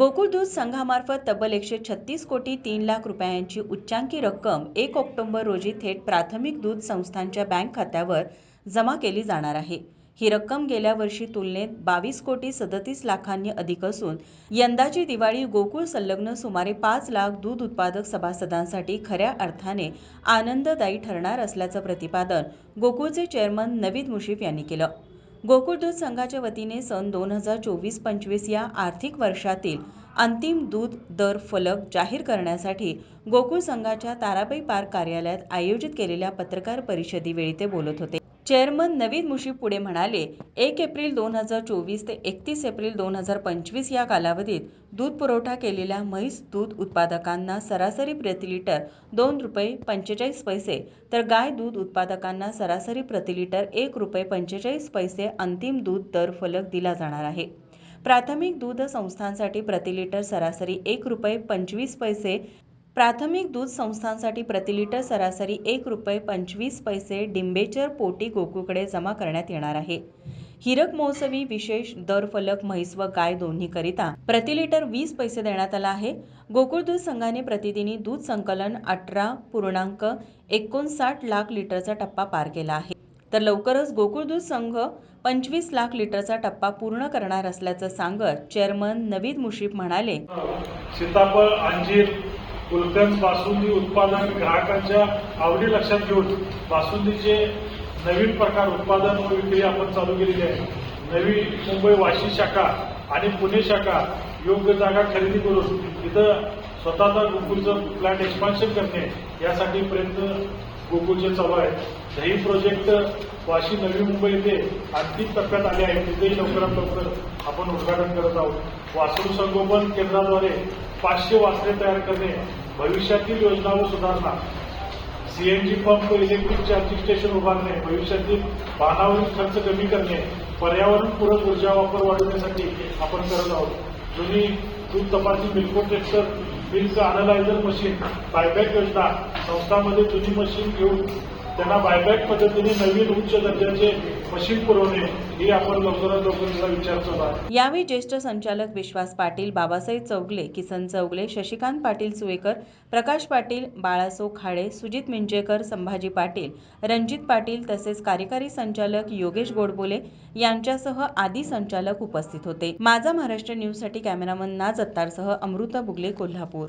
गोकुळ दूध संघामार्फत तब्बल एकशे छत्तीस कोटी तीन लाख रुपयांची उच्चांकी रक्कम एक ऑक्टोबर रोजी थेट प्राथमिक दूध संस्थांच्या बँक खात्यावर जमा केली जाणार आहे. ही रक्कम गेल्या वर्षी तुलनेत बावीस कोटी सदतीस लाखांनी अधिक असून यंदाची दिवाळी गोकुळ संलग्न सुमारे पाच लाख दूध उत्पादक सभासदांसाठी खऱ्या अर्थाने आनंददायी ठरणार असल्याचं प्रतिपादन गोकुळचे चेअरमन नवीद मुशीफ यांनी केलं. गोकुळ दूध संघाच्या वतीने सन दोन हजार चोवीस पंचवीस या आर्थिक वर्षातील अंतिम दूध दर फलक जाहीर करण्यासाठी गोकुळ संघाच्या ताराबाई पार्क कार्यालयात आयोजित केलेल्या पत्रकार परिषदेवेळी ते बोलत होते. चेअरमन नवीन मुशी पुढे म्हणाले एक एप्रिल दोन हजार चोवीस ते एकतीस एप्रिल दोन हजार पंचवीस या कालावधीत दूध पुरवठा केलेल्या म्हैस दूध उत्पादकांना सरासरी प्रति लिटर दोन रुपये पंचेचाळीस पैसे तर गाय दूध उत्पादकांना सरासरी प्रति लिटर एक रुपये पंचेचाळीस पैसे अंतिम दूध दर फलक दिला जाणार आहे. प्राथमिक दूध संस्थांसाठी प्रति लिटर सरासरी एक रुपये पंचवीस पैसे प्राथमिक दूध संस्थांसाठी प्रति लिटर सरासरी एक रुपये पंचवीस पैसे डिंबेचर पोटी गोकूकडे जमा करण्यात येणार आहे. हिरक महोत्सवी विशेष दर फलक म्हैस व गाय दोन्हीकरिता प्रति लिटर वीस पैसे देण्यात आला आहे. गोकुळ दूध संघाने प्रतिदिनी दूध संकलन अठरा पूर्णांक एकोणसाठ लाख लिटरचा टप्पा पार केला आहे. तर लवकरच गोकुळ दूध संघ पंचवीस लाख लिटरचा टप्पा पूर्ण करणार असल्याचं सांगत चेअरमन नवीद मुशीफ म्हणाले सीताफळ अंजीर गुलकंद बासुंदी उत्पादन ग्राहकांच्या आवडी लक्षात घेऊन बासुंदीचे नवीन प्रकार उत्पादन व विक्री आपण चालू केलेली आहे. नवी मुंबई वाशी शाखा आणि पुणे शाखा योग्य जागा खरेदी करून तिथं स्वतःचा गोकुळचं प्लॅन एक्सपान्शन करणे यासाठी प्रयत्न गोकुळचे चालू आहेत. दही प्रोजेक्ट वाशी नवी मुंबई येथे अंतिम टप्प्यात आले आहेत तिथेही लवकरात लवकर आपण उद्घाटन करत आहोत. वासरू संगोपन केंद्राद्वारे पाचशे वासरे तयार करणे भविष्यातील योजना व सुधारणा CNG pump electric charging station उभारणे भविष्यातील वाहनावरील खर्च कमी करणे पर्यावरणपूरक ऊर्जा वापर वाढवण्यासाठी आपण करत आहोत. जुनी दूध तपासणी मिल्को ट्रॅक्टर बिलचं अनालायझर मशीन बायबॅक योजना संस्थांमध्ये जुनी मशीन घेऊन त्यांना बायबॅक पद्धतीने नवीन उच्च दर्जाचे मशीन पुरवणे हे आपण लवकरात लवकर विचार चालू आहे यावेळी ज्येष्ठ संचालक विश्वास पाटील बाबासाहेब चौगले किसन चौगले शशिकांत पाटील सुवेकर प्रकाश पाटील बाळासो खाडे सुजित मिंजेकर संभाजी पाटील रणजित पाटील तसेच कार्यकारी संचालक योगेश गोडबोले यांच्यासह आदी संचालक उपस्थित होते. माझा महाराष्ट्र न्यूजसाठी कॅमेरामन नाज अत्तारसह अमृता बुगले कोल्हापूर.